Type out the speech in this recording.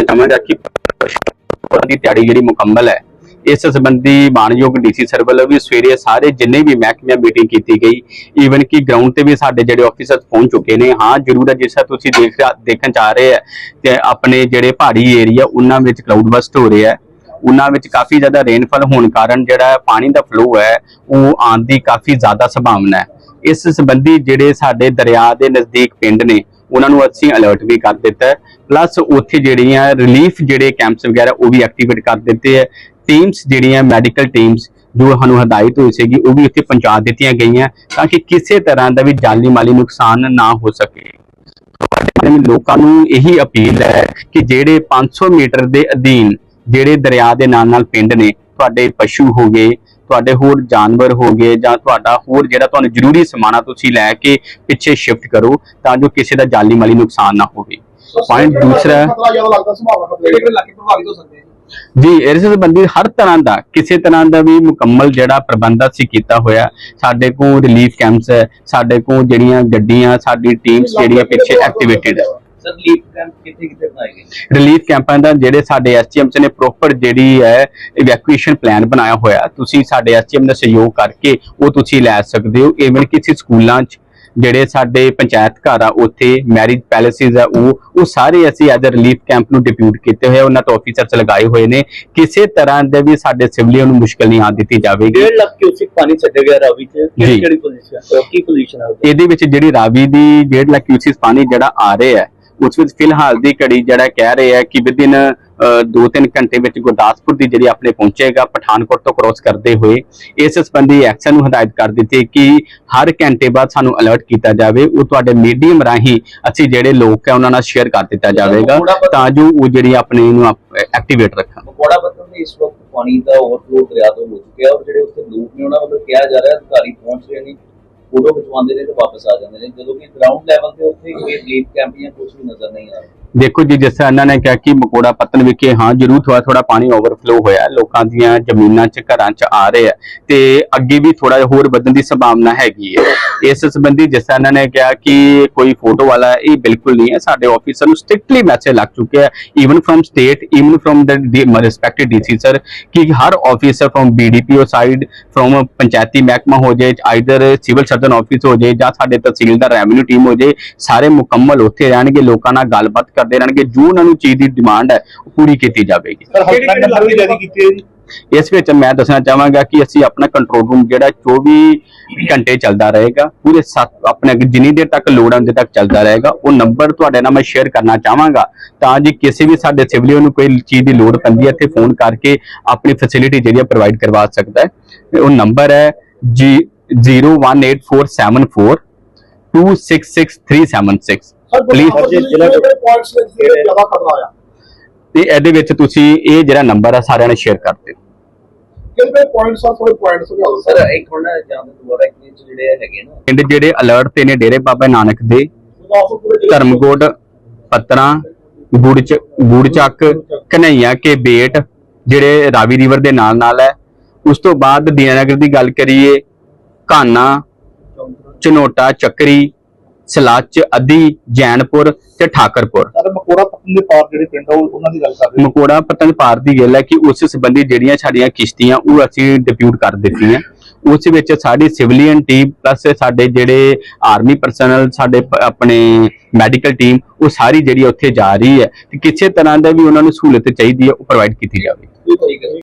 ਚਾਹਾਂਗਾ ਕਿ ਦੀ ਤਿਆਰੀ ਜਿਹੜੀ ਮੁਕੰਮਲ ਹੈ, ਇਸ ਸੰਬੰਧੀ ਮਾਨਯੋਗ ਡੀਸੀ ਸਰ ਵੱਲੋਂ ਵੀ ਸਵੇਰੇ ਸਾਰੇ ਜਿੰਨੇ ਵੀ ਮਹਿਕਮਿਆਂ ਮੀਟਿੰਗ ਕੀਤੀ ਗਈ ਈਵਨ ਕਿ ਗਰਾਊਂਡ ਤੇ ਵੀ ਸਾਡੇ ਜਿਹੜੇ ਆਫੀਸਰ ਪਹੁੰਚ ਚੁੱਕੇ ਨੇ, ਹਾਂ, ਜ਼ਰੂਰ ਹੈ, ਜਿਸ ਤਰ੍ਹਾਂ ਤੁਸੀਂ ਦੇਖ ਦੇਖਣ ਚ ਆ ਰਹੇ ਹੈ, ਤੇ ਆਪਣੇ ਜਿਹੜੇ ਪਹਾੜੀ ਏਰੀਆ ਉਹਨਾਂ ਵਿੱਚ ਕਲਾਊਡ ਬਸਟ ਹੋ ਰਿਹਾ ਹੈ, ਉਹਨਾਂ ਵਿੱਚ ਕਾਫੀ ਜ਼ਿਆਦਾ ਰੇਨਫਾਲ ਹੋਣ ਕਾਰਨ ਜਿਹੜਾ ਪਾਣੀ ਦਾ ਫਲੋ ਹੈ, ਉਹ ਆਉਣ ਦੀ ਕਾਫੀ ਜ਼ਿਆਦਾ ਸੰਭਾਵਨਾ ਹੈ। ਇਸ ਸੰਬੰਧੀ ਜਿਹੜੇ ਸਾਡੇ ਦਰਿਆ ਦੇ ਨਜ਼ਦੀਕ ਪਿੰਡ ਨੇ ਉਹਨਾਂ ਨੂੰ ਅਸੀਂ ਅਲਰਟ ਵੀ ਕਰ ਦਿੱਤਾ ਪਲੱਸ ਉੱਥੇ ਜਿਹੜੀਆਂ ਰਿਲੀਫ ਜਿਹੜੇ ਕੈਂਪਸ ਵਗੈਰਾ, ਉਹ ਵੀ ਐਕਟੀਵੇਟ ਕਰ ਦਿੱਤੇ ਹੈ। ਟੀਮਸ ਜਿਹੜੀਆਂ ਮੈਡੀਕਲ ਟੀਮਸ ਜੋ ਸਾਨੂੰ ਹਦਾਇਤ ਹੋਈ ਸੀਗੀ, ਉਹ ਵੀ ਉੱਥੇ ਪਹੁੰਚਾ ਦਿੱਤੀਆਂ ਗਈਆਂ ਤਾਂ ਕਿ ਕਿਸੇ ਤਰ੍ਹਾਂ ਦਾ ਵੀ ਜਾਨੀ ਮਾਲੀ ਨੁਕਸਾਨ ਨਾ ਹੋ ਸਕੇ। ਲੋਕਾਂ ਨੂੰ ਇਹੀ ਅਪੀਲ ਹੈ ਕਿ ਜਿਹੜੇ 500 ਮੀਟਰ ਦੇ ਅਧੀਨ ਜਿਹੜੇ ਦਰਿਆ ਦੇ ਨਾਲ ਨਾਲ ਪਿੰਡ ਨੇ, ਤੁਹਾਡੇ ਪਸ਼ੂ ਹੋ ਗਏ ਤੁਹਾਡੇ ਹੋਰ ਜਾਨਵਰ ਹੋ ਗਏ ਜਾਂ ਤੁਹਾਡਾ ਹੋਰ ਜਿਹੜਾ ਤੁਹਾਨੂੰ ਜ਼ਰੂਰੀ ਸਮਾਨਾ ਤੁਸੀਂ ਲੈ ਕੇ ਪਿੱਛੇ ਸ਼ਿਫਟ ਕਰੋ ਤਾਂ ਜੋ ਕਿਸੇ ਦਾ ਜਾਨੀ ਮਾਲੀ ਨੁਕਸਾਨ ਨਾ ਹੋਵੇ। ਪੁਆਇੰਟ ਦੂਸਰਾ ਜੀ। ਇਸ ਸੰਬੰਧੀ ਹਰ ਤਰ੍ਹਾਂ ਦਾ ਕਿਸੇ ਤਰ੍ਹਾਂ ਦਾ ਵੀ ਮੁਕੰਮਲ ਜਿਹੜਾ ਪ੍ਰਬੰਧ ਅਸੀਂ ਕੀਤਾ ਹੋਇਆ। ਸਾਡੇ ਕੋਲ ਰਿਲੀਫ ਕੈਂਪਸ ਹੈ ਸਾਡੇ ਕੋਲ ਜਿਹੜੀਆਂ ਗੱਡੀਆਂ ਸਾਡੀ ਟੀਮਸ ਜਿਹੜੀਆਂ ਪਿੱਛੇ ਐਕਟੀਵੇਟਿਡ ਹੈ। ਸਰ ਲੀਪ ਕੈਂਪ ਕਿੱਥੇ ਕਿੱਥੇ ਬਣਾਏ ਗਏ ਨੇ? ਰਿਲੀਫ ਕੈਂਪਾਂ ਦਾ ਜਿਹੜੇ ਸਾਡੇ ਐਸਟੀਐਮਸ ਨੇ ਪ੍ਰੋਪਰ ਜਿਹੜੀ ਹੈ ਇਵੈਕੂਏਸ਼ਨ ਪਲਾਨ ਬਣਾਇਆ ਹੋਇਆ ਤੁਸੀਂ ਸਾਡੇ ਐਸਟੀਐਮ ਦਾ ਸਹਿਯੋਗ ਕਰਕੇ ਉਹ ਤੁਸੀਂ ਲੈ ਸਕਦੇ ਹੋ। ਇਵਨ ਕਿਸੇ ਸਕੂਲਾਂ 'ਚ ਜਿਹੜੇ ਸਾਡੇ ਪੰਚਾਇਤ ਘਰ ਆ ਉੱਥੇ ਮੈਰਿਜ ਪੈਲੇਸਿਸ ਆ ਉਹ ਉਹ ਸਾਰੇ ਅਸੀਂ ਐਜ਼ ਅ ਰਿਲੀਫ ਕੈਂਪ ਨੂੰ ਡਿਪਿਊਟ ਕੀਤੇ ਹੋਏ ਆ, ਉਹਨਾਂ ਤੋਂ ਆਫੀਸਰਸ ਲਗਾਏ ਹੋਏ ਨੇ। ਕਿਸੇ ਤਰ੍ਹਾਂ ਦੇ ਵੀ ਸਾਡੇ ਸਿਵਲੀਅਨ ਨੂੰ ਮੁਸ਼ਕਲ ਨਹੀਂ ਆ ਦਿੱਤੀ ਜਾਵੇਗੀ। 1.5 ਲੱਖ ਕਿਊਸਿਕ ਪਾਣੀ ਛੱਡਿਆ ਗਿਆ ਰਾਵੀ ਚ। ਕਿਹੜੀ ਕਿਹੜੀ ਪੋਜੀਸ਼ਨ ਕੀ ਪੋਜੀਸ਼ਨ ਹੈ ਇਹਦੇ ਵਿੱਚ ਜਿਹੜੀ ਰਾਵੀ ਦੀ 1.5 ਲੱਖ ਕਿਊਸਿਸ ਪਾਣੀ ਜਿਹੜਾ ਆ ਰਿਹਾ ਹੈ ਉਸ ਵਿੱਚ ਫਿਲਹਾਲ ਦੀ ਘੜੀ ਜਿਹੜਾ ਕਹਿ ਰਹੇ ਆ ਕਿ ਵਿਦਿਨ 2-3 ਘੰਟੇ ਵਿੱਚ ਗੁਰਦਾਸਪੁਰ ਦੀ ਜਿਹੜੀ ਆਪਣੇ ਪਹੁੰਚੇਗਾ ਪਠਾਨਕੋਟ ਤੋਂ ਕ੍ਰੋਸ ਕਰਦੇ ਹੋਏ ਇਸ ਸੰਬੰਧੀ ਐਕਸ਼ਨ ਨੂੰ ਹਦਾਇਤ ਕਰ ਦਿੱਤੀ ਕਿ ਹਰ ਘੰਟੇ ਬਾਅਦ ਸਾਨੂੰ ਅਲਰਟ ਕੀਤਾ ਜਾਵੇ ਉਹ ਤੁਹਾਡੇ ਮੀਡੀਅਮ ਰਾਹੀਂ ਅਸੀਂ ਜਿਹੜੇ ਲੋਕ ਹੈ ਉਹਨਾਂ ਨਾਲ ਸ਼ੇਅਰ ਕਰ ਦਿੱਤਾ ਜਾਵੇਗਾ ਤਾਂ ਜੋ ਉਹ ਜਿਹੜੀ ਆਪਣੇ ਨੂੰ ਐਕਟੀਵੇਟ ਰੱਖਣ। ਮਕੌੜਾ ਪੱਤਨ ਦੇ ਇਸ ਵਕਤ ਪਾਣੀ ਦਾ ਓਵਰਫਲੋ ਦਰਿਆ ਤੋਂ ਹੋ ਚੁੱਕਿਆ ਔਰ ਜਿਹੜੇ ਉੱਥੇ ਲੋਕ ਨੇ ਉਹਨਾਂ ਵੱਲੋਂ ਕਿਹਾ ਜਾ ਰਿਹਾ ਅਧਿਕਾਰੀ ਪਹੁੰਚ ਰਹੇ ਨੇ। ਫੋਟੋ ਖਿਚਵਾਉਂਦੇ ਨੇ ਤੇ ਵਾਪਸ ਆ ਜਾਂਦੇ ਨੇ, ਜਦੋਂ ਕਿ ਗਰਾਊਂਡ ਲੈਵਲ ਤੇ ਉੱਥੇ ਕੋਈ ਰਿਲੀਫ ਕੈਂਪ ਜਾਂ ਕੁਝ ਵੀ ਨਜ਼ਰ ਨਹੀਂ ਆ ਰਿਹਾ। ਦੇਖੋ ਜੀ, ਜਿਸ ਤਰ੍ਹਾਂ ਇਹਨਾਂ ਨੇ ਕਿਹਾ ਕਿ ਮਕੋੜਾ ਪੱਤਨ ਵਿਖੇ, ਹਾਂ, ਜ਼ਰੂਰ ਥੋੜਾ ਥੋੜਾ ਪਾਣੀ ਓਵਰਫਲੋ ਹੋਇਆ ਲੋਕਾਂ ਦੀਆਂ ਜ਼ਮੀਨਾਂ 'ਚ, ਘਰਾਂ 'ਚ ਆ ਰਿਹਾ ਤੇ ਅੱਗੇ ਵੀ ਥੋੜਾ ਹੋਰ ਵਧਣ ਦੀ ਸੰਭਾਵਨਾ ਹੈਗੀ ਹੈ। ਇਸ ਸੰਬੰਧੀ ਜਿਸ ਤਰ੍ਹਾਂ ਇਹਨਾਂ ਨੇ ਕਿਹਾ ਕਿ ਕੋਈ ਫੋਟੋ ਵਾਲਾ ਇਹ ਬਿਲਕੁਲ ਨਹੀਂ ਹੈ, ਸਾਡੇ ਆਫੀਸਰ ਨੂੰ ਸਟ੍ਰਿਕਟਲੀ ਮੈਸੇਜ ਲੱਗ ਚੁੱਕਿਆ ਹੈ even from state even from the respected DC sir ਕਿ ਹਰ officer from BDPO side from ਪੰਚਾਇਤੀ ਮਹਿਕਮਾ ਹੋ ਜਾਏ ਆਈਦਰ ਸਿਵਲ ਸਰਜਨ ਆਫਿਸ ਹੋ ਜਾਏ ਜਾਂ ਸਾਡੇ ਤਹਿਸੀਲਦਾਰ ਰੈਵਨਿਊ ਟੀਮ ਹੋ ਜਾਏ ਸਾਰੇ ਮੁਕੰਮਲ ਉੱਥੇ ਰਹਿਣਗੇ ਲੋਕਾਂ ਨਾਲ ਗੱਲਬਾਤ ਕਰਦੇ ਰਹਿਣਗੇ ਜੋ ਉਹਨਾਂ ਨੂੰ ਚੀਜ਼ ਦੀ ਡਿਮਾਂਡ ਹੈ ਉਹ ਪੂਰੀ ਕੀਤੀ ਜਾਵੇਗੀ। ਸਰ ਹਸਬੈਂਡ ਨੰਬਰ ਵੀ ਜਾਰੀ ਕੀਤੇ ਹੈ ਜੀ? ਇਸ ਵਿੱਚ ਮੈਂ ਦੱਸਣਾ ਚਾਹਾਂਗਾ ਕਿ ਅਸੀਂ ਆਪਣਾ ਕੰਟਰੋਲ ਰੂਮ ਜਿਹੜਾ 24 ਘੰਟੇ ਚੱਲਦਾ ਰਹੇਗਾ ਪੂਰੇ ਸੱਤ ਆਪਣੇ ਅੱਗੇ ਜਿੰਨੀ ਦੇਰ ਤੱਕ ਲੋੜ ਆਉਂਦੇ ਤੱਕ ਚੱਲਦਾ ਰਹੇਗਾ। ਉਹ ਨੰਬਰ ਤੁਹਾਡੇ ਨਾਲ ਮੈਂ ਸ਼ੇਅਰ ਕਰਨਾ ਚਾਹਾਂਗਾ ਤਾਂ ਜੇ ਕਿਸੇ ਵੀ ਸਾਡੇ ਸਿਵਲੀਅਨ ਨੂੰ ਕੋਈ ਚੀਜ਼ ਦੀ ਲੋੜ ਪੈਂਦੀ ਹੈ ਇੱਥੇ ਫੋਨ ਕਰਕੇ ਆਪਣੀ ਫੈਸਿਲਿਟੀ ਜਿਹੜੀ ਪ੍ਰੋਵਾਈਡ ਕਰਵਾ ਸਕਦਾ ਹੈ। ਉਹ ਨੰਬਰ ਹੈ ਜੀ 018474 266376 ਸਰ Please, ਪਲੀਜ਼ ਆ ਤੇ ਇਹਦੇ ਵਿੱਚ ਤੁਸੀਂ ਇਹ ਜਿਹੜਾ ਨੰਬਰ ਹੈ ਸਾਰਿਆਂ ਨੇ ਸ਼ੇਅਰ ਕਰ ਦਿਓ। ਕਿਹੜੇ ਪੁਆਇੰਟਸ ਆ ਥੋੜੇ ਪੁਆਇੰਟਸ ਸਮਝਾਓ। ਸਰ ਇੱਕ ਹੁਣ ਜਾਂ ਦੁਬਾਰਾ ਇੱਕ ਵਿੱਚ ਜਿਹੜੇ ਹੈਗੇ ਨਾ। ਪਿੰਡ ਜਿਹੜੇ ਅਲਰਟ ਤੇ ਨੇ ਡੇਰੇ ਬਾਬਾ ਨਾਨਕ ਦੇ ਗੁਰਦਾਸਪੁਰ ਪੂਰੇ ਜ਼ਿਲ੍ਹੇ ਧਰਮਕੋਟ ਪਤਰਾ ਗੁੜਚ ਗੁੜਚੱਕ ਕਨਈਆ ਕੇ ਬੇਟ ਜਿਹੜੇ ਰਾਵੀ ਰਿਵਰ ਦੇ ਨਾਲ ਨਾਲ ਹੈ। ਉਸ ਤੋਂ ਬਾਅਦ ਦੀਨਾਨਗਰ ਦੀ ਗੱਲ ਕਰੀਏ ਕਾਨਾ ਚਨੋਟਾ ਚੱਕਰੀ ਸਲਾਚ ਅਦੀ ਜੈਨਪੁਰ ਤੇ ਠਾਕਰਪੁਰ। ਸਰ ਮਕੋੜਾ ਪਤਨ ਦੇ ਪਾਰ ਜਿਹੜੇ ਪਿੰਡ ਆ ਉਹ- ਉਹਨਾਂ ਦੀ ਗੱਲ ਕਰ ਰਹੇ ਮਕੋੜਾ ਪਤੰਗ ਪਾਰ ਦੀ ਗੱਲ ਹੈ ਕਿ ਉਸ ਸੰਬੰਧੀ ਜਿਹੜੀਆਂ ਸਾਡੀਆਂ ਕਿਸ਼ਤੀਆਂ ਉਹ ਅਸੀਂ ਡਿਪਿਊਟ ਕਰ ਦਿੱਤੀਆਂ। ਉਸ ਵਿੱਚ ਸਾਡੀ ਸਿਵਲੀਅਨ ਟੀਮ ਪਲੱਸ ਸਾਡੇ ਜਿਹੜੇ ਆਰਮੀ ਪਰਸਨਲ ਸਾਡੇ ਪ- ਆਪਣੇ ਮੈਡੀਕਲ ਟੀਮ ਉਹ ਸਾਰੀ ਜਿਹੜੀ ਉੱਥੇ ਜਾ ਰਹੀ ਹੈ ਤੇ ਕਿਸੇ ਤਰ੍ਹਾਂ ਦਾ ਵੀ ਉਹਨਾਂ ਨੂੰ ਸਹੂਲਤ ਚਾਹੀਦੀ ਹੈ ਉਹ ਪ੍ਰੋਵਾਈਡ ਕੀਤੀ ਜਾਵੇ। ਹੈ।